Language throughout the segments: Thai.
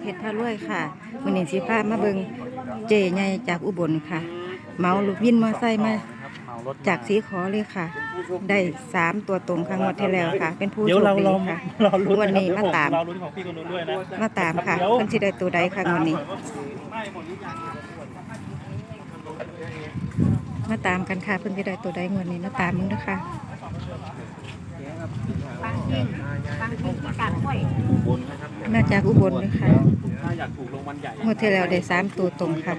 เพชรพารวยค่ะมื้อนี้สิพามาเบิ่งเจใหญ่จากอุบลค่ะ เมาลูกวินมอไซค์มาจากสีขอเลยค่ะ ได้สามตัวตรงครั้งงวดที่แล้วค่ะ เป็นผู้เดี๋ยโชวคเราดีเราค่ะเราลุ้นวันนี้นะครับมาตามเราลุ้นของพี่คนนู้นด้วยนะมาตามค่ะเดี๋ยวเพิ่นสิได้ตัวใดค่ะงวดนี้ มาตามกันค่ะเพิ่นสิได้ตัวใดงวดนี้มาตามมึงนะคะบางทีบางทีที่กาดห้วยบนนะครับ มาจากอุบลเลยค่ะถ้าอยากถูกรางวัลใหญ่งวดที่แล้วได้สามตัวตรงค่ะ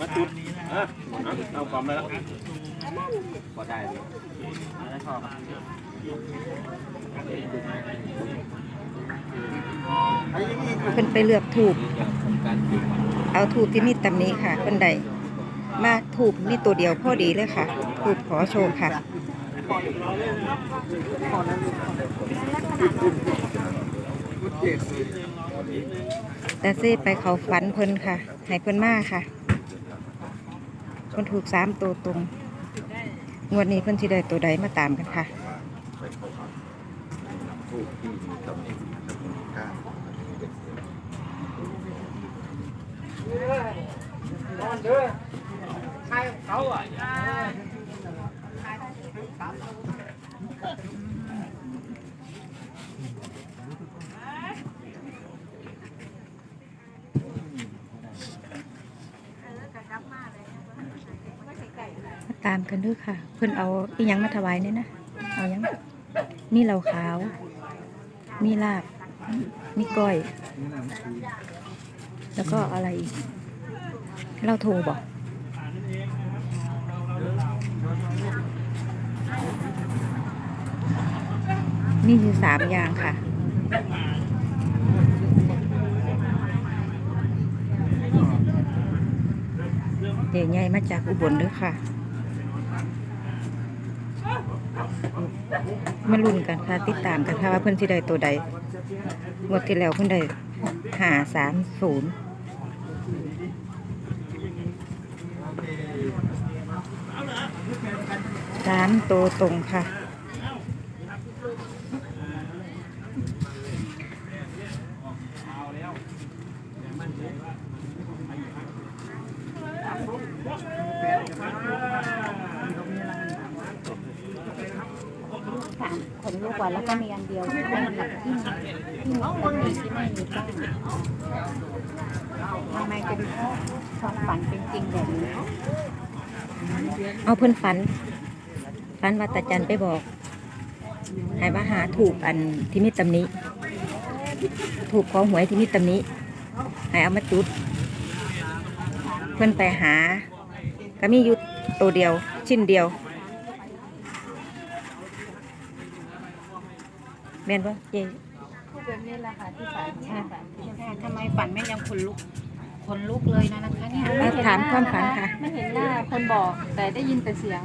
มาจุดอะเอาความแล้วพอได้เลยได้ชอบเพิ่นไปเลือกถูกเอาถูกที่มีตำหนี้ค่ะเพิ่นได้มาถูกมีตัวเดียวพอดีเลยค่ะถูกขอโชว์ค่ะ แต่เซ่ไปเขาฝันเพิ่นค่ะให้เพิ่นมาค่ะเพิ่นถูกสามตัวตรงงวดนี้เพิ่นสิได้ตัวใดมาตามกันค่ะ ทูกที่มี ตามกันด้วยค่ะ เพิ่อนเอาอียังมาถวายเนี่ยนะเอายังมีเหล้าขาวมีลาบมีก้อย แล้วก็อะไรอีกเหล้าโทรบอกนี่คือสามอย่างค่ะ เดี๋ยวใหญ่มาจากอุบลด้วยค่ะ มาลุ้นกันค่ะ ติดตามกันค่ะว่าเพิ่นที่ใดตัวใดงวดที่แล้วเพิ่นใดหาสามศูนย์สามตัวตรงค่ะ สามคนลู กว่าแล้วก็มีอันเดียวที่ไม่มีที่มีที่มีตำหนิที่ไม่มีบ้างทำไมเป็นความฝันเป็นจริงแบบนี้เอาเพิ่อนฝัน ฝันว่าตาจันไปบอกให้มาหาถูกอันที่มีตำนี้ ถูกของหวยที่มีตำนี้ให้เอามาจุด เพิ่อนไปหา ก็มีอยู่ตัวเดียวชิ้นเดียว แม่นปะเจพูดแบบนี้แหละค่ะที่ฝันใช่ค่ะทำไมฝันแม่ยังคนลุกคนลุกเลยนะนะคะเนี่ยเอาถามความฝันค่ะ ไม่เห็นหน้าคนบอกแต่ได้ยินแต่เสียง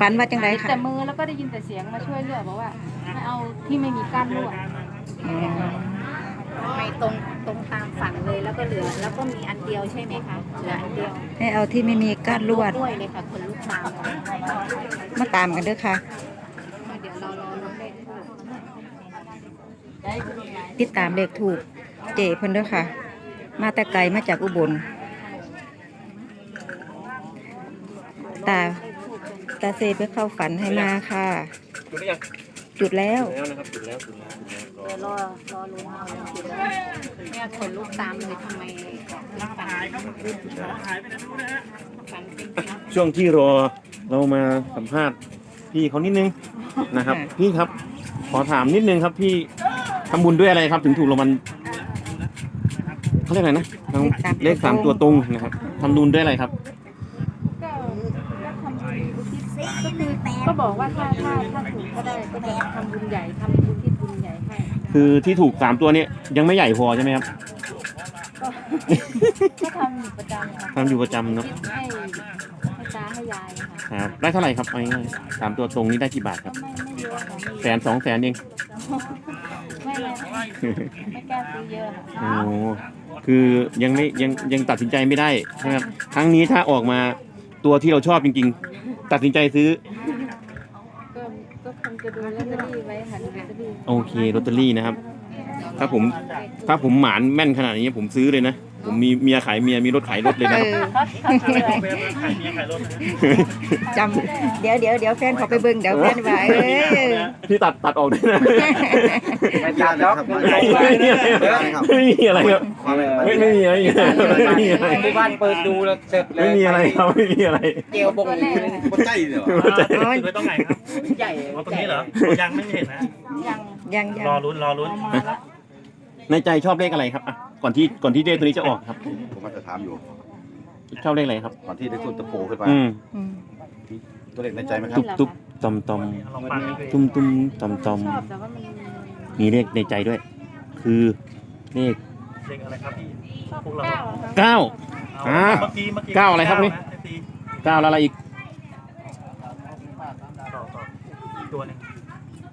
ฝันว่าจังไรค่ะแต่มือแล้วก็ได้ยินแต่เสียงมาช่วยเลือกบอกว่าให้เอาที่ไม่มีก้านลวดอ๋อทำไมตรงตรงตามฝันเลยแล้วก็เหลือ แล้วก็มีอันเดียวใช่ไหมคะเหลืออันเดียวให้เอาที่ไม่มีก้านลวดด้วยเลยค่ะคนลุกตามมาตามกันเด้อค่ะ เดี๋ยวเรารอลุ้นเลขทูป ติดตามเลขถูกเจเพิ่นเด้อค่ะ มาแต่ไกลมาจากอุบล ตาตาเซไปเข้าฝันให้มาค่ะ จุดหรือยังจุดแล้วแล้วนะครับจุดแล้วจุดแล้วจุดแล้วเดี๋ยวรอรอลุ้นเอาเลยทีแล้วเนี่ยคนลุกตามเลยทำไมฝันฝันเป็นจริงช่วงที่รอเรามาสัมภาษณ์พี่เขานิดนึงนะครับค่ะพี่ครับ ขอถามนิดนึงครับพี่ ทำบุญด้วยอะไรครับ ถึงถูกรางวัลเขาเรียกอะไรนะทางเลขสามตัวตรงนะครับทำบุญด้วยอะไรครับก็ก็ทำบุญอุทิศก็คือก็บอกว่าถ้าถ้าถ้าถูกก็ได้ก็จะทำบุญใหญ่ทำบุญที่บุญใหญ่ให้คือที่ถูกสามตัวเนี้ยยังไม่ใหญ่พอใช่ไหมครับก็ก็ทำอยู่ประจำค่ะทำอยู่ประจำเนาะอุทิศให้ให้ตาให้ยายค่ะครับได้เท่าไหร่ครับเอาง่ายๆสามตัวตรงนี้ได้กี่บาทคก็รับ ไม่ไม่เยอะค่ะแสนสองแสนเอง ไม่ไม่ไม่กล้าซื้อเยอะค่ะโอ้คือยังไม่ยังยังตัดสินใจไม่ได้ใช่ไหมครับครั้งนี้ถ้าออกมาตัวที่เราชอบจริง ๆ ตัดสินใจซื้อ ก็ก็คงจะดูลอตเตอรี่ไว้ค่ะดูลอตเตอรี่โอเคลอตเตอรี่นะครับ ถ้าผมถ้าผมหมานแม่นขนาดนี้ผมซื้อเลยนะ ผมมีเมียขายเมียมีรถขายรถเลยเอนะครับ อจำเดี๋ยวเดี๋ยวเดี๋ยวแฟนเขาไปเบิ่งเดี๋ยวแฟนว่าเอ้ยพี่ตัดตัดออกด้วยนะไม่ยากนะครับไม่ยากไม่มีอะไรครับความไม่ไม่ไม่มีอะไรไม่มีอะไรที่บ้านเปิดดูแล้วเสร็จเลยไม่มีอะไรครับไม่มีอะไรเจียวบงคนใจเหรออ๋อไว้ตรงไหนครับใหญ่เอาตรงนี้เหรอยังไม่เห็นนะยังยังยังรอลุ้นรอลุ้น ในใจชอบเลขอะไรครับอะก่อนที่ก่อนที่เลขตัวนี้จะออกครับ ผมก็จะถามอยู่ชอบเลขอะไรครับ ก่อนที่ได้ต้นตะโพขึ้นมาอืมอืมตัวเลขในใจไหมครับ ตุ๊บตุ๊บตอมตอมลองฟังดูตุ้มตุ้มตอมตอมชอบแต่ว่ามันมีเลขในใจด้วย คือเลขเลขอะไรครับพี่ชอบพวกเราเก้าอะครับเก้า อ่าเมื่อกี้เมื่อกี้เก้าอะไรครับนี่ เก้าะ FT เก้าแล้วอะไรอีกต่อต่อตัวหนึง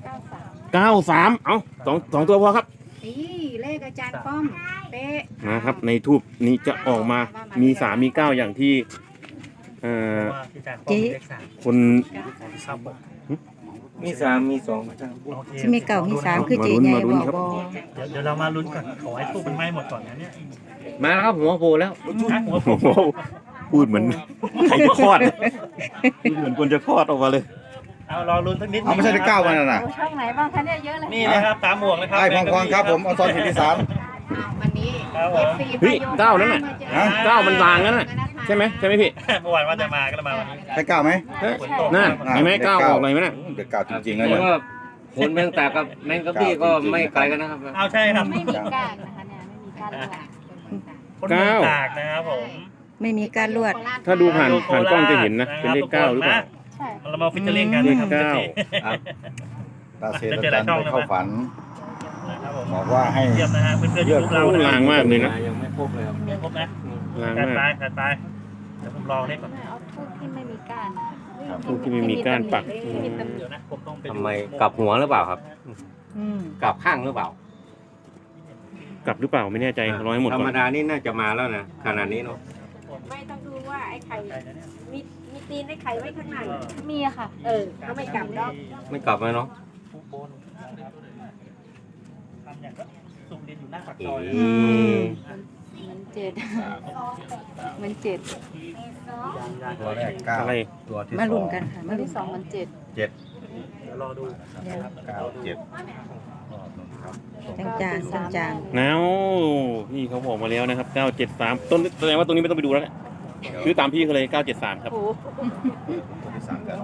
เก้าสามเก้าสามเอ้าสองสองตัวพอครับ นี่เล ขอาจารย์ป้อมเป๊ะนะครับ ในทูบนี้จะออกมามีสามมีเก้าอย่างที่เอ่อว่าพี่แจ๊คป้อมเลขสามคนครับผมมีสามมีสองโอเคที่มีเก่ามีสามคือเจใหญ่บอกบอเดี๋ยวเดี๋ยวเรามาลุ้นก่อนขอให้ทูบมันไหม้หมดก่อนนะเนี่ยมาแล้วครับหัวโผล่แล้วอะหัวผโอ้มโหพูดเหมือนใครจะคลอดพูดเหมือนคนจะคลอดออกมาเลย เอารอลุ้นสักนิดเอาไม่ใช่เลขเก้ามันน่ะเอาช่องไหนบ้างคะเนี่ยเยอะเลยนี่นะครับตามหมวกนะครับไอ้พองควางครับผมเอาซอนหินที่สามวันนี้ครับผมเฮ้ยเก้าแล้วน่ะ ฮะ เก้ามันลางแล้วน่ะใช่ไหมใช่ไหมพี่เมื่อวานว่าจะมาก็เลยมาวันนี้ให้เก้าไหมเฮ้ยนั่นเห็นไหมเก้าออกเลยไหมน่ะเด็กเก้าจริงๆเลยแล้เนี่วยก็ผลแมงตากับแมงกะพี่ก็ไม่ไกลกันนะครับ เอาใช่ครับไม่มีก้านนะคะเนี่ยไม่มีก้านเลยคนเมืองตากนะครับผมไม่มีการลวด ถ้าดูผ่านผ่านกล้องจะเห็นนะเป็นเลขเก้าหรือเปล่าใช่ เรามาฟิชเจอริงกันเลขครับ เก้าตาเซตอาจารย์ไปเข้าฝันนะครับผมบอกว่าให้ เยี่ยมนะฮะเพื่อนๆยูทูบเราโอ้นะลางมากเลยนะยังไม่พบเลยครับไม่ครบนะลางขาดมากตายขาดตายเดี๋ยวผมลองเลขก่อนเอาทูบที่ไม่มีก้านนะคะทูบที่ไม่มีก้านปักที่มีตำหนิเดี๋ยวนะผมต้องไปดูทำไมกลับหัวหรือเปล่าครับ อืมกลับข้างหรือเปล่ากลับหรือเปล่าไม่แน่ใจร้อยหมดธรก่รมอนดานี่น่าจะมาแล้วนะขนาดนี้เนาะไม่ต้องดูว่าไอ้ไข่มี มีตีนไอ้ไข่ไว้ข้างในมีอะค่ะ เออก็ไม่กลับดอกไม่กลับมาเนาะทุกโบนทำอย่างก็สุ่มเรียนอยู่หน้าปากเอ๋ซอยอืมมันเจ็ดมันเจ็ดตัวแรกเก้าอะไร ตัวที่มาสลุ้อนงกันค่ะตัมาวลุ้ที่นสองมันเจ็ดเจ็ดเดี๋ยวรอดูเดี๋ยวเก้าเจ็ดจังจางจังจาง แนวพี่เขาบอกมาแล้วนะครับ 973 ต้นแสดงว่าตรงนี้ไม่ต้องไปดูแล้วแหละ คือตามพี่เขาเลย 973 ครับ โอ้โหตัวที่สามกัน